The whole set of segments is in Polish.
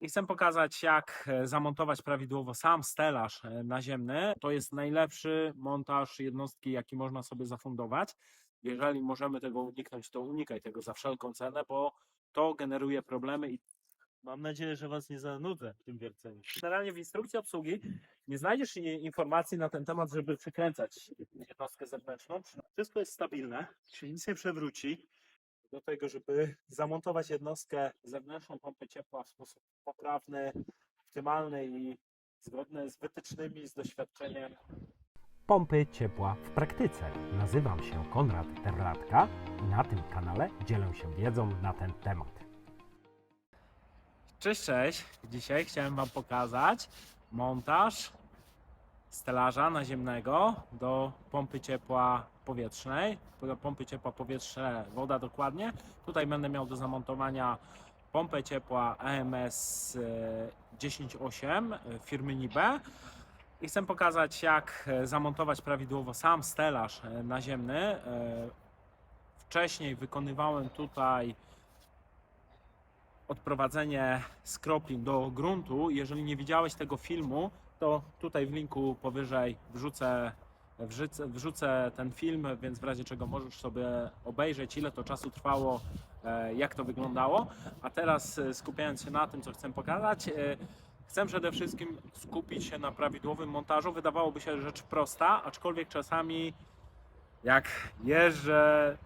I chcę pokazać, jak e, zamontować prawidłowo sam stelaż e, naziemny. To jest najlepszy montaż jednostki, jaki można sobie zafundować. Jeżeli możemy tego uniknąć, to unikaj tego za wszelką cenę, bo to generuje problemy i Mam nadzieję, że Was nie zanudzę w tym wierceniu. generalnie w instrukcji obsługi nie znajdziesz informacji na ten temat, żeby przykręcać jednostkę zewnętrzną. Wszystko jest stabilne, się nic nie przewróci. Do tego, żeby Zamontować jednostkę zewnętrzną pompy ciepła w sposób poprawny, optymalny i zgodny z wytycznymi, z doświadczeniem pompy ciepła w praktyce. Nazywam się Konrad Terlatka i na tym kanale dzielę się wiedzą na ten temat. Cześć, cześć. Dzisiaj chciałem Wam pokazać montaż stelaża naziemnego do pompy ciepła powietrznej. Do pompy ciepła powietrze, woda dokładnie. Tutaj będę miał do zamontowania pompę ciepła AMS e, 10.8 e, firmy Nibe. I chcę pokazać, jak e, zamontować prawidłowo sam stelaż e, naziemny. E, Wcześniej wykonywałem tutaj odprowadzenie skroplin do gruntu. Jeżeli nie widziałeś tego filmu, to tutaj w linku powyżej wrzucę, wrzucę, wrzucę ten film, więc w razie czego możesz sobie obejrzeć, ile to czasu trwało, e, jak to wyglądało. A teraz e, skupiając się na tym, co chcę pokazać, e, chcę przede wszystkim skupić się na prawidłowym montażu. Wydawałoby się rzecz prosta, aczkolwiek czasami jak jeżdżę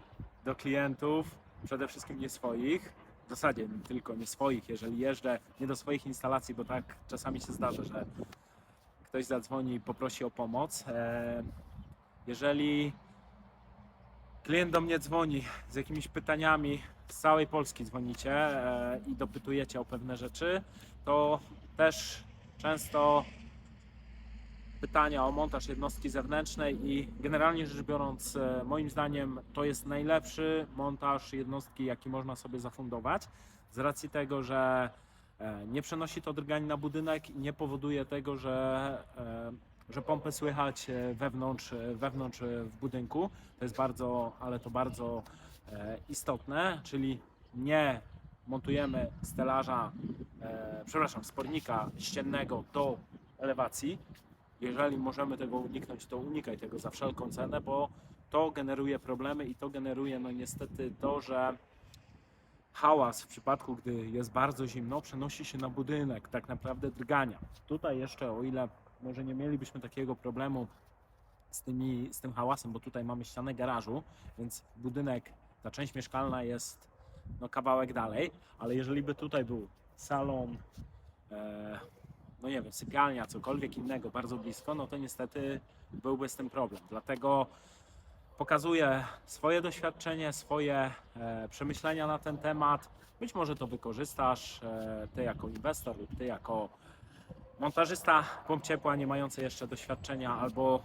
do klientów, przede wszystkim nie swoich, w zasadzie tylko nie swoich, jeżeli jeżdżę nie do swoich instalacji, bo tak czasami się zdarza, że ktoś zadzwoni i poprosi o pomoc. E, Jeżeli klient do mnie dzwoni z jakimiś pytaniami, z całej Polski dzwonicie e, i dopytujecie o pewne rzeczy, to też często pytania o montaż jednostki zewnętrznej i generalnie rzecz biorąc, e, moim zdaniem to jest najlepszy montaż jednostki, jaki można sobie zafundować, z racji tego, że nie przenosi to drgań na budynek i nie powoduje tego, że, e, że pompę słychać e, wewnątrz, e, wewnątrz e, w budynku. To jest bardzo, ale to bardzo e, istotne, czyli nie montujemy stelaża, e, przepraszam, spornika ściennego do elewacji, jeżeli możemy tego uniknąć, to unikaj tego za wszelką cenę, bo to generuje problemy i to generuje no niestety to, że hałas w przypadku, gdy jest bardzo zimno, przenosi się na budynek, tak naprawdę drgania. Tutaj jeszcze, o ile może nie mielibyśmy takiego problemu z, tymi, z tym hałasem, bo tutaj mamy ścianę garażu, więc budynek, ta część mieszkalna jest no, kawałek dalej, ale jeżeli by tutaj był salon, e, no nie wiem, sypialnia, cokolwiek innego bardzo blisko, no to niestety byłby z tym problem. Dlatego pokazuję swoje doświadczenie, swoje e, przemyślenia na ten temat. Być może to wykorzystasz e, ty jako inwestor lub ty jako montażysta pomp ciepła nie mający jeszcze doświadczenia albo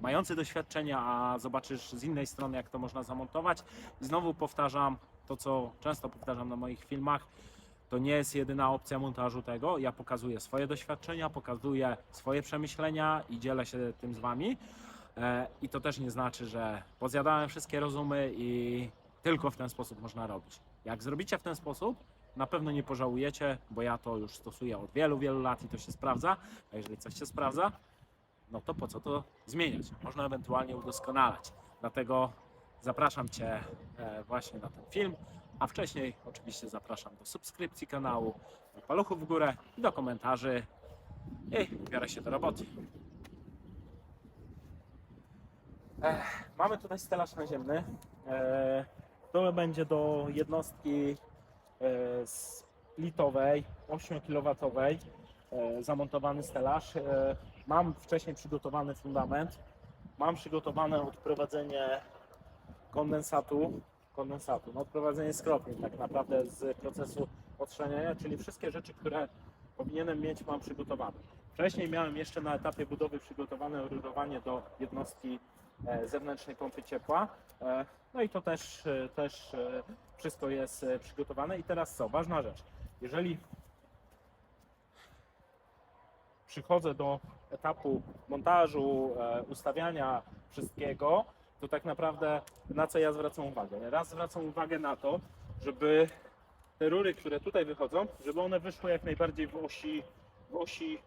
mający doświadczenia, a zobaczysz z innej strony jak to można zamontować. Znowu powtarzam to, co często powtarzam na moich filmach. To nie jest jedyna opcja montażu tego. Ja pokazuję swoje doświadczenia, pokazuję swoje przemyślenia i dzielę się tym z Wami. E, I to też nie znaczy, że pozjadałem wszystkie rozumy i tylko w ten sposób można robić. Jak zrobicie w ten sposób, na pewno nie pożałujecie, bo ja to już stosuję od wielu, wielu lat i to się sprawdza. A jeżeli coś się sprawdza, no to po co to zmieniać? Można ewentualnie udoskonalać. Dlatego zapraszam Cię e, właśnie na ten film, a wcześniej oczywiście zapraszam do subskrypcji kanału, do paluchów w górę i do komentarzy i biorę się do roboty. Mamy tutaj stelaż naziemny. E, to będzie do jednostki e, splitowej, 8 kW e, zamontowany stelaż. Mam wcześniej przygotowany fundament. Mam przygotowane odprowadzenie kondensatu, kondensatu, no odprowadzenie skropień tak naprawdę z procesu otrzeniania, czyli wszystkie rzeczy, które powinienem mieć, mam przygotowane. Wcześniej miałem jeszcze na etapie budowy przygotowane rurowanie do jednostki zewnętrznej pompy ciepła. E, No i to też, e, też e, wszystko jest e, przygotowane. I teraz co? Ważna rzecz. Jeżeli przychodzę do etapu montażu, e, ustawiania wszystkiego, to tak naprawdę na co ja zwracam uwagę? Raz zwracam uwagę na to, żeby te rury, które tutaj wychodzą, żeby one wyszły jak najbardziej w osi, w osi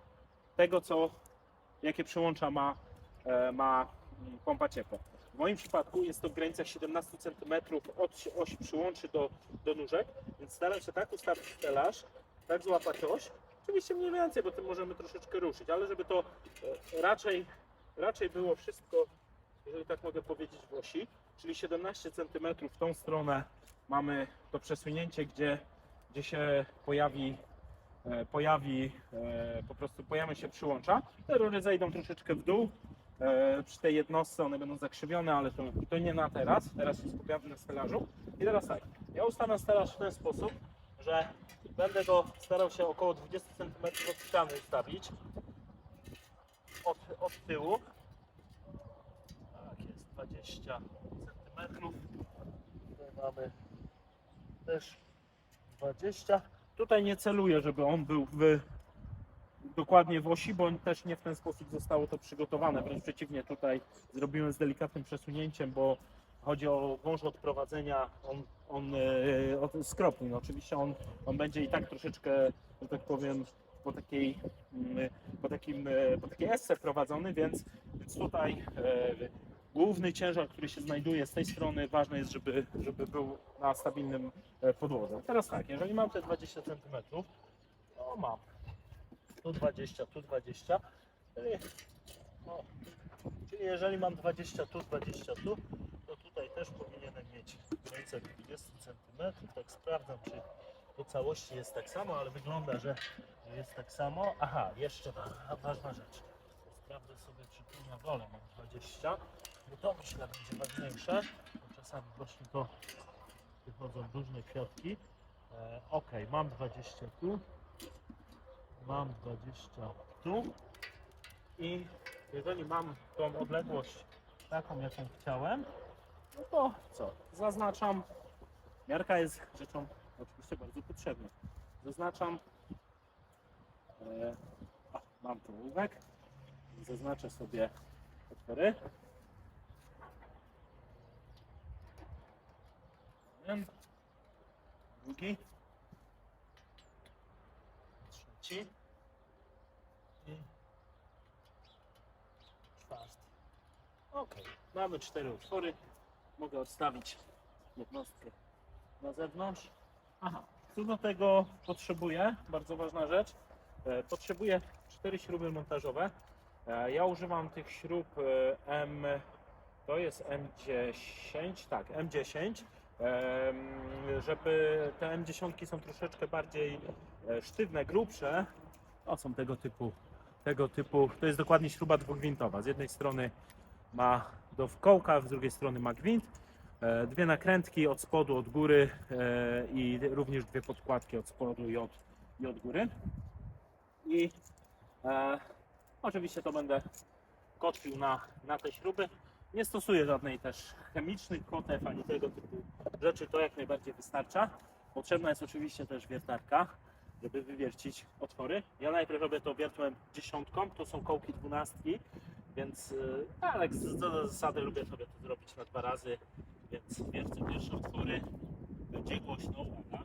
tego, co, jakie przełącza ma, e, ma pompa ciepła. W moim przypadku jest to w granicach 17 cm od si- osi przyłączy do, do nóżek, więc staram się tak ustawić stelaż, tak złapać oś. Oczywiście mniej więcej, bo tym możemy troszeczkę ruszyć, ale żeby to e, raczej, raczej było wszystko, jeżeli tak mogę powiedzieć, w osi, czyli 17 cm w tą stronę mamy to przesunięcie, gdzie, gdzie się pojawi, e, pojawi e, po prostu pojawi się przyłącza. Te rury zejdą troszeczkę w dół. E, przy tej jednostce one będą zakrzywione, ale to, to nie na teraz. Teraz się skupiamy na stelażu. I teraz tak, ja ustawiam stelaż w ten sposób, że będę go starał się około 20 cm od ściany ustawić. Od, od tyłu. Tak jest, 20 cm. Tutaj mamy też 20. Tutaj nie celuję, żeby on był w, dokładnie w osi, bo też nie w ten sposób zostało to przygotowane. Wręcz przeciwnie, tutaj zrobiłem z delikatnym przesunięciem, bo chodzi o wąż odprowadzenia. On, on e, skropni. No, oczywiście on, on będzie i tak troszeczkę, że tak powiem, po takiej, mm, po takim, e, po takiej esce prowadzony, więc, więc tutaj e, główny ciężar, który się znajduje z tej strony, ważne jest, żeby, żeby był na stabilnym podłodze. Teraz tak, jeżeli mam te 20 cm, to mam tu 20, tu 20, czyli, no, czyli jeżeli mam 20 tu, 20 tu, to tutaj też powinienem mieć granicę 20 cm. Tak sprawdzam, czy po całości jest tak samo, ale wygląda, że jest tak samo. Aha, jeszcze wa- ważna rzecz. Sprawdzę sobie, czy tu na dole mam 20, bo to myślę będzie ważniejsze, czasami właśnie to wychodzą różne kwiatki. E, ok, mam 20 tu, mam 20 tu i jeżeli mam tą odległość taką, jaką chciałem, no to co? Zaznaczam. Miarka jest rzeczą oczywiście bardzo potrzebną. Zaznaczam. E, a, mam tu ołówek. Zaznaczę sobie otwory. Jeden. Drugi. Trzeci. I czwarty. Ok, mamy cztery otwory. Mogę odstawić jednostkę na zewnątrz. Aha, co do tego potrzebuję, bardzo ważna rzecz. E, Potrzebuję cztery śruby montażowe. E, Ja używam tych śrub e, M, to jest M10, tak, M10. Em, Żeby te M10 są troszeczkę bardziej sztywne, grubsze. To są tego typu, tego typu, to jest dokładnie śruba dwugwintowa. Z jednej strony ma do wkołka, z drugiej strony ma gwint. E, Dwie nakrętki od spodu, od góry e, i również dwie podkładki od spodu i od, i od góry. I e, oczywiście to będę kotwił na, na te śruby. Nie stosuję żadnej też chemicznych kotew ani tego typu rzeczy, to jak najbardziej wystarcza. Potrzebna jest oczywiście też wiertarka, żeby wywiercić otwory. Ja najpierw robię to wiertłem dziesiątką, to są kołki dwunastki, więc y, ale co do zasady lubię sobie to zrobić na dwa razy, więc wiercę pierwsze otwory. Będzie głośno, uwaga.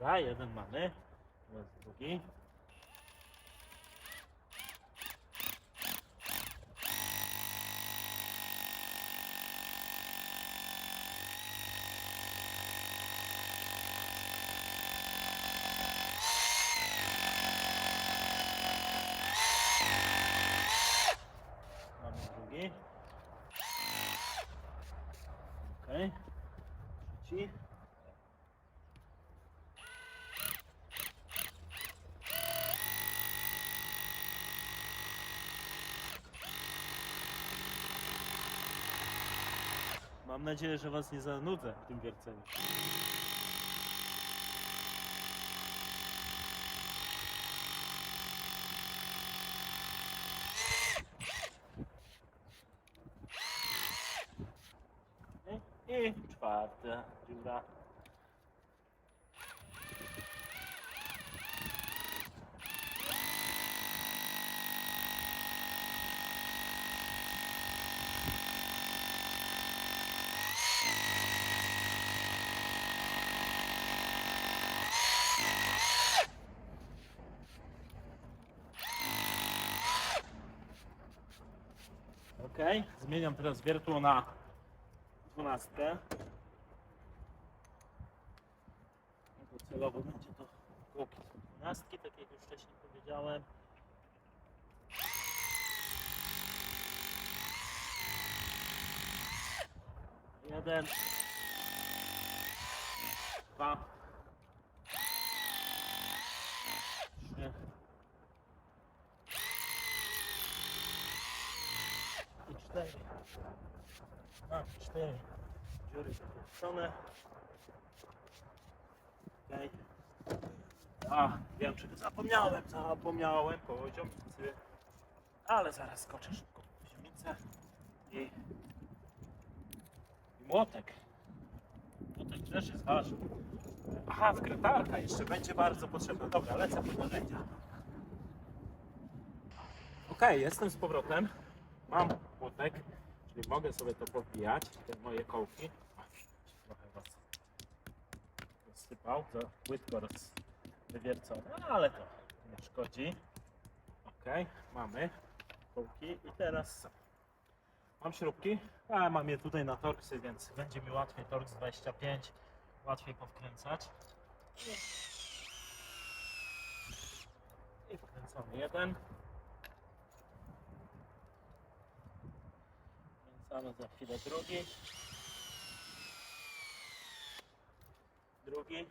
Dobra, jeden mamy. Teraz drugi. Mam nadzieję, że was nie zanudzę w tym wierceniu. I czwarta dziura. Zmieniam teraz wiertło na dwunastkę. Docelowo będzie to kółki dwunastki, tak jak już wcześniej powiedziałem. Jeden, dwa, trzy, i cztery. Mam cztery dziury zakończone. Okej. A, wiem czego zapomniałem, zapomniałem poziomicy. Ale zaraz skoczę szybko po poziomicę. I, I młotek. Młotek też jest ważny. Aha, wkrętarka jeszcze będzie bardzo potrzebna. Dobra, lecę po narzędzia. Okej, jestem z powrotem. Mam czyli mogę sobie to podbijać, te moje kołki. Trochę was rozsypał, za płytko roz, wywiercone, no, ale to nie szkodzi. Ok, mamy kołki i teraz? Mam śrubki, a mam je tutaj na torksy, więc będzie mi łatwiej torks 25, łatwiej powkręcać. I wkręcony jeden. Kręcamy za chwilę drugi. Drugi.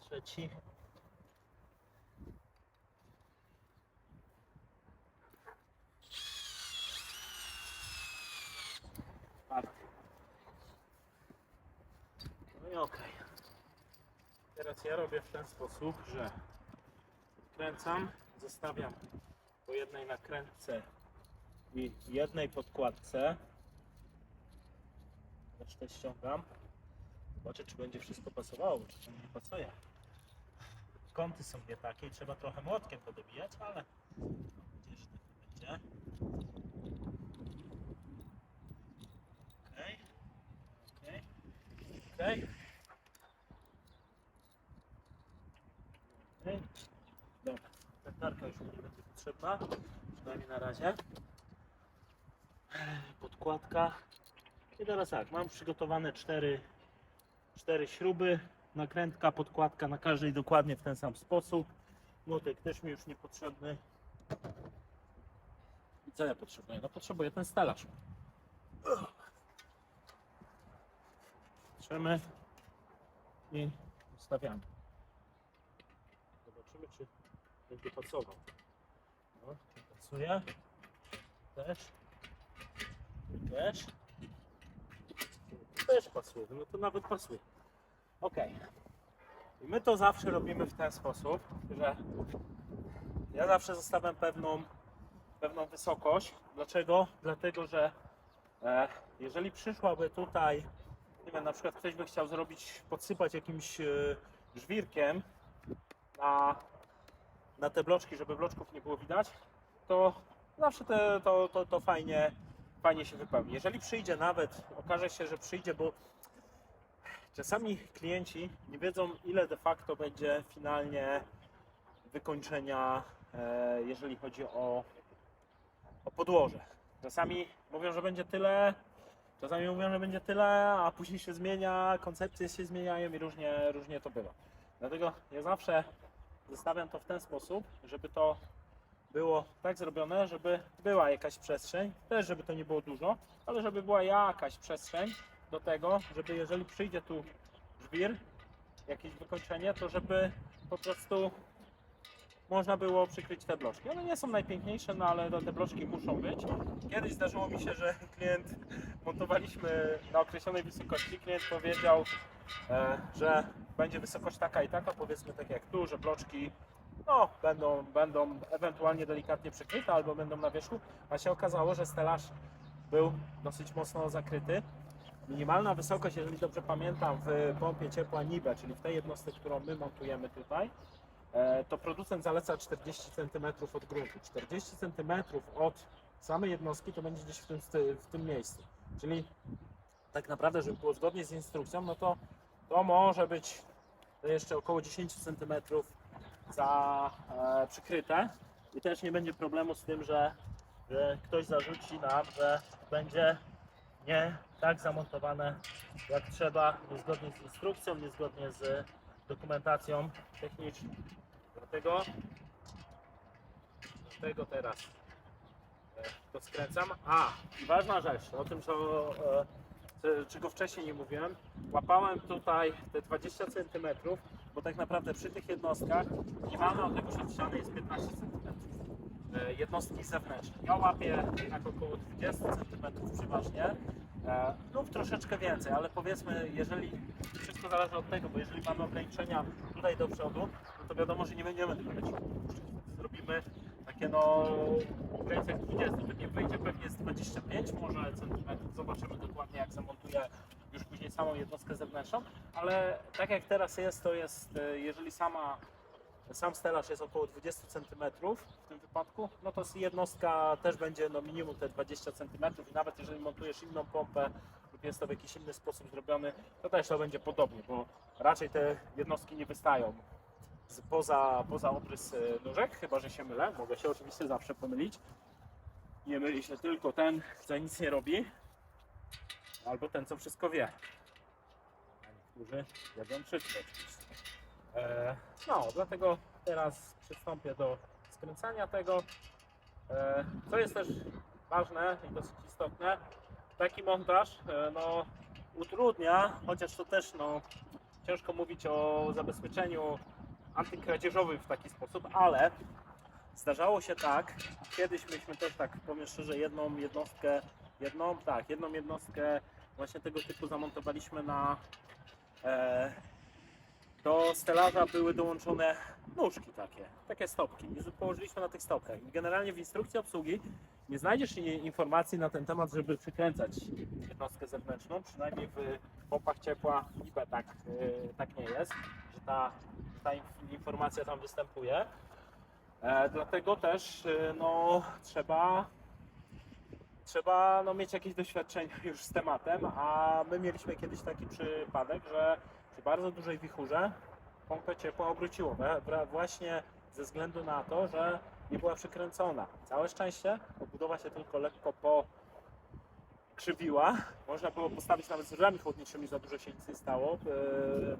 Trzeci. Czwarty. No i okej. Teraz ja robię w ten sposób, że kręcam, zostawiam po jednej nakrętce i jednej podkładce. Resztę ściągam. Zobaczę, czy będzie wszystko pasowało, czy to nie pasuje. Kąty są nie takie trzeba trochę młotkiem podobijać, ale mam nadzieję, że tak będzie. Okej. Okej. Okej. Okej. Dobra, wędkarka już mi nie potrzebna, przynajmniej na razie. Podkładka. I teraz tak, mam przygotowane cztery, cztery śruby, nakrętka, podkładka na każdej dokładnie w ten sam sposób. Młotek też mi już niepotrzebny. I co ja potrzebuję? No potrzebuję ten stelaż. Trzemy i ustawiamy. Zobaczymy, czy będzie pasował. Pasuje. Też. Też. Też pasuje. No to nawet pasuje. Ok. I my to zawsze robimy w ten sposób, że ja zawsze zostawiam pewną, pewną wysokość. Dlaczego? Dlatego, że e, jeżeli przyszłaby tutaj, nie wiem, na przykład ktoś by chciał zrobić, podsypać jakimś e, żwirkiem na, na te bloczki, żeby bloczków nie było widać, to zawsze te, to, to, to fajnie, fajnie się wypełni. Jeżeli przyjdzie nawet, okaże się, że przyjdzie, bo czasami klienci nie wiedzą, ile de facto będzie finalnie wykończenia, e, jeżeli chodzi o, o podłoże. Czasami mówią, że będzie tyle, czasami mówią, że będzie tyle, a później się zmienia, koncepcje się zmieniają i różnie, różnie to bywa. Dlatego ja zawsze zostawiam to w ten sposób, żeby to było tak zrobione, żeby była jakaś przestrzeń, też żeby to nie było dużo, ale żeby była jakaś przestrzeń do tego, żeby jeżeli przyjdzie tu żwir, jakieś wykończenie, to żeby po prostu można było przykryć te bloczki. One nie są najpiękniejsze, no ale te bloczki muszą być. Kiedyś zdarzyło mi się, że klient montowaliśmy na określonej wysokości. Klient powiedział, e, że będzie wysokość taka i taka, powiedzmy tak jak tu, że bloczki no, będą, będą ewentualnie delikatnie przykryte albo będą na wierzchu, a się okazało, że stelaż był dosyć mocno zakryty. Minimalna wysokość, jeżeli dobrze pamiętam, w pompie ciepła NIBE, czyli w tej jednostce, którą my montujemy tutaj, e, to producent zaleca 40 cm od gruntu. 40 cm od samej jednostki to będzie gdzieś w tym, w tym miejscu. Czyli tak naprawdę, żeby było zgodnie z instrukcją, no to to może być jeszcze około 10 cm za e, przykryte i też nie będzie problemu z tym, że, że ktoś zarzuci nam, że będzie nie tak zamontowane jak trzeba, niezgodnie z instrukcją, niezgodnie z dokumentacją techniczną. Dlatego, dlatego teraz e, to skręcam. A, i ważna rzecz, o tym co, e, czego wcześniej nie mówiłem, łapałem tutaj te 20 cm, bo tak naprawdę przy tych jednostkach minimalna odległość od ściany jest 15 cm. Jednostki zewnętrzne. Ja łapię tak około 20 cm przeważnie e, lub troszeczkę więcej, ale powiedzmy, jeżeli wszystko zależy od tego, bo jeżeli mamy ograniczenia tutaj do przodu, no to wiadomo, że nie będziemy tego lecieć. Zrobimy takie no w granicach 20, pewnie wyjdzie pewnie z 25 może centymetrów, zobaczymy dokładnie jak zamontuję już później samą jednostkę zewnętrzną, ale tak jak teraz jest, to jest, e, jeżeli sama sam stelaż jest około 20 cm w tym wypadku, no to jednostka też będzie no minimum te 20 cm i nawet jeżeli montujesz inną pompę lub jest to w jakiś inny sposób zrobiony, to też to będzie podobnie, bo raczej te jednostki nie wystają poza, poza obrys y, nóżek, chyba że się mylę, mogę się oczywiście zawsze pomylić. Nie myli się tylko ten, co nic nie robi, albo ten, co wszystko wie. A niektórzy wiedzą wszystko oczywiście. E, no, dlatego teraz przystąpię do skręcania tego. E, co jest też ważne i dosyć istotne, taki montaż e, no, utrudnia, chociaż to też no, ciężko mówić o zabezpieczeniu antykradzieżowym w taki sposób, ale zdarzało się tak, kiedyś myśmy też tak, powiem szczerze, jedną jednostkę, jedną, tak, jedną jednostkę właśnie tego typu zamontowaliśmy na e, do stelaża były dołączone nóżki takie, takie stopki. I położyliśmy na tych stopkach. I generalnie w instrukcji obsługi nie znajdziesz informacji na ten temat, żeby przykręcać jednostkę zewnętrzną. Przynajmniej w pompach ciepła niby tak, yy, tak nie jest, że ta, ta inf- informacja tam występuje. E, dlatego też yy, no, trzeba trzeba no, mieć jakieś doświadczenie już z tematem, a my mieliśmy kiedyś taki przypadek, że przy bardzo dużej wichurze pompę ciepła obróciło właśnie ze względu na to, że nie była przykręcona. Całe szczęście obudowa się tylko lekko pokrzywiła. Można było postawić nawet z rurami chłodniczymi, za dużo się nic nie stało, e,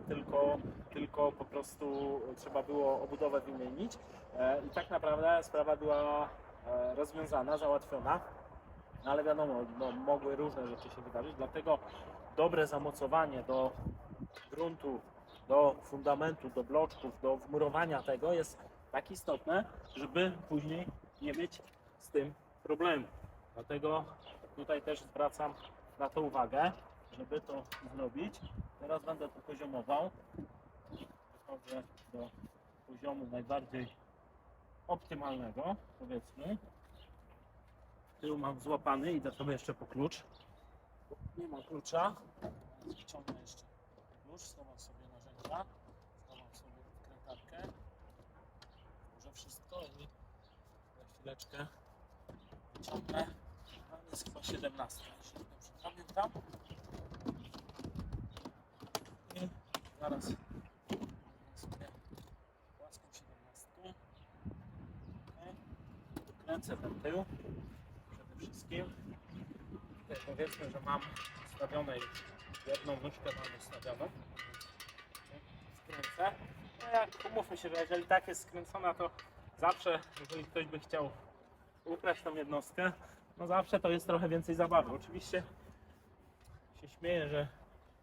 tylko, tylko po prostu trzeba było obudowę wymienić E, i tak naprawdę sprawa była e, rozwiązana, załatwiona. No ale wiadomo, no, mogły różne rzeczy się wydarzyć, dlatego dobre zamocowanie do gruntu, do fundamentu, do bloczków, do wmurowania tego jest tak istotne, żeby później nie mieć z tym problemu. Dlatego tutaj też zwracam na to uwagę, żeby to zrobić. Teraz będę to poziomował. Wychodzę do poziomu najbardziej optymalnego, powiedzmy. Tył mam złapany, idę sobie jeszcze po klucz. Nie ma klucza. Wyciągnę jeszcze klucz, schowam sobie narzędzia, schowam sobie wkrętarkę. Może wszystko i za chwileczkę wyciągnę. No, jest chyba 17, jeśli dobrze pamiętam. I zaraz wezmę sobie płaską 17. Okay. Dokręcę ten tył wszystkim. Powiedzmy, że mam ustawioną jedną nóżkę mam ustawioną. Skręcę. No jak umówmy się, że jeżeli tak jest skręcona, to zawsze, jeżeli ktoś by chciał ukraść tą jednostkę, no zawsze to jest trochę więcej zabawy. Oczywiście się śmieję, że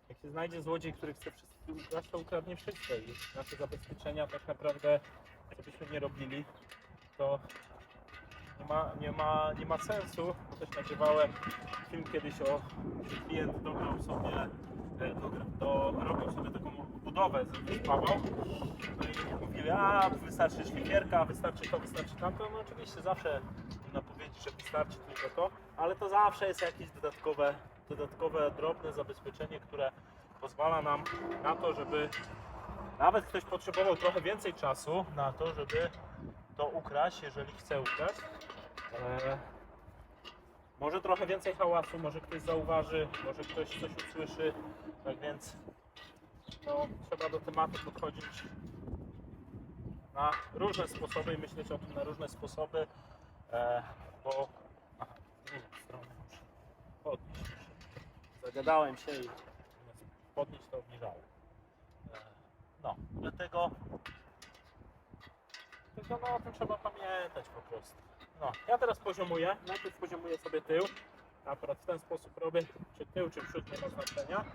jak się znajdzie złodziej, który chce wszystko ukraść, to ukradnie wszystko i nasze zabezpieczenia tak naprawdę, co byśmy nie robili, to nie ma, nie ma, nie ma sensu. Też nagrywałem film kiedyś o klient dograł sobie, e, dogra- do, robił sobie taką budowę z Paweł. No i powie, a wystarczy szlifierka, wystarczy to, wystarczy tamto, no oczywiście zawsze można powiedzieć, że wystarczy tylko to, ale to zawsze jest jakieś dodatkowe, dodatkowe drobne zabezpieczenie, które pozwala nam na to, żeby nawet ktoś potrzebował trochę więcej czasu na to, żeby to ukraść, jeżeli chce ukraść. Może trochę więcej hałasu, może ktoś zauważy, może ktoś coś usłyszy, tak więc no, trzeba do tematu podchodzić na różne sposoby i myśleć o tym na różne sposoby, e, bo aha, z strony muszę podnieść. Zagadałem się i podnieść to obniżałem. No, dlatego tylko no, o tym trzeba pamiętać po prostu. No, ja teraz poziomuję. Najpierw poziomuję sobie tył. Akurat w ten sposób robię, czy tył, czy przód, nie ma znaczenia.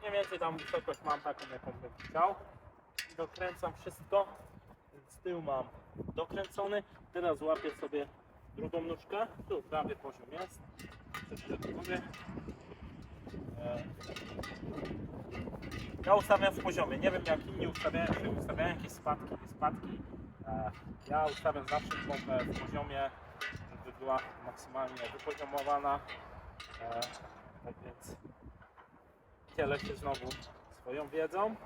Mniej więcej tam wysokość mam taką, jaką bym chciał. Dokręcam wszystko. Więc tył mam dokręcony. Teraz łapię sobie drugą nóżkę. Tu prawie poziom jest. E, Ja ustawiam w poziomie. Nie wiem jak inni ustawiają, czy ustawiają jakieś spadki, nie spadki. E, Ja ustawiam zawsze w poziomie, była maksymalnie wypoziomowana. E, Tak więc dzielę się znowu swoją wiedzą,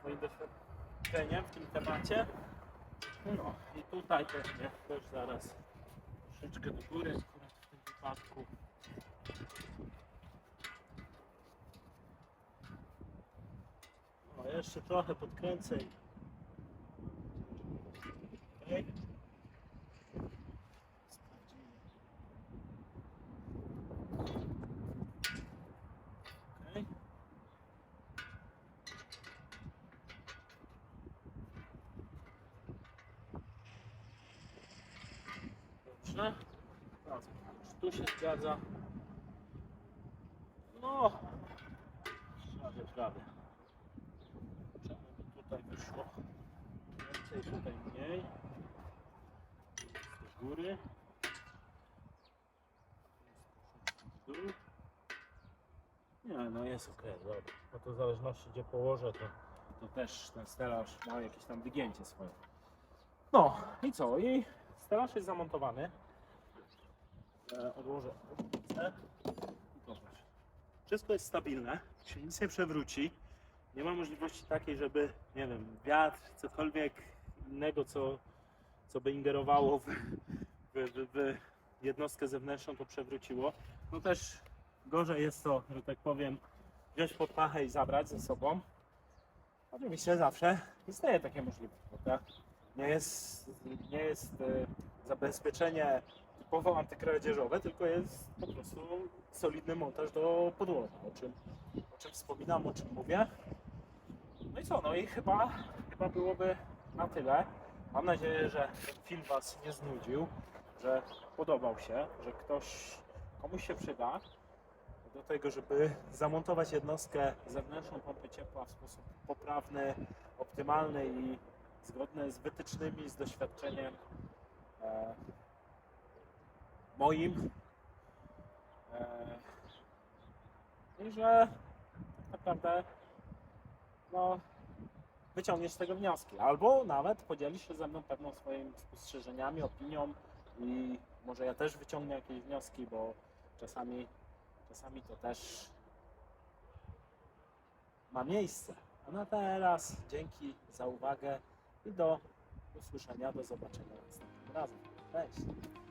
swoim doświadczeniem w tym temacie. No i tutaj pewnie też zaraz troszeczkę do góry akurat w tym wypadku. O, jeszcze trochę podkręcę i Okej. Sprawdzimy. Okej. Czy tu się zgadza? No. Prawie, prawie. Czemu by tutaj wyszło? Więcej, tutaj mniej. Do góry. Nie, no jest ok, dobra. No to w zależności gdzie położę, to, to też ten stelaż ma jakieś tam wygięcie swoje. No i co? I stelaż jest zamontowany. E, odłożę. Wszystko jest stabilne, się nic nie przewróci. Nie ma możliwości takiej, żeby, nie wiem, wiatr, cokolwiek innego, co, co by ingerowało w, w, w, w jednostkę zewnętrzną, to przewróciło. No też gorzej jest to, że tak powiem, wziąć pod pachę i zabrać ze sobą. Oczywiście zawsze istnieje takie możliwość, prawda? Nie jest, nie jest e, zabezpieczenie typowo antykradzieżowe, tylko jest po prostu solidny montaż do podłoża, o czym, o czym wspominam, o czym mówię. No i co, no i chyba, chyba byłoby na tyle. Mam nadzieję, że film Was nie znudził, że podobał się, że ktoś, komuś się przyda do tego, żeby zamontować jednostkę zewnętrzną pompy ciepła w sposób poprawny, optymalny i zgodny z wytycznymi, z doświadczeniem e, moim. E, I że naprawdę no, wyciągniesz z tego wnioski. Albo nawet podzielisz się ze mną pewną swoimi spostrzeżeniami, opinią i może ja też wyciągnę jakieś wnioski, bo czasami, czasami to też ma miejsce. A na teraz dzięki za uwagę i do usłyszenia, do zobaczenia następnym razem. Cześć!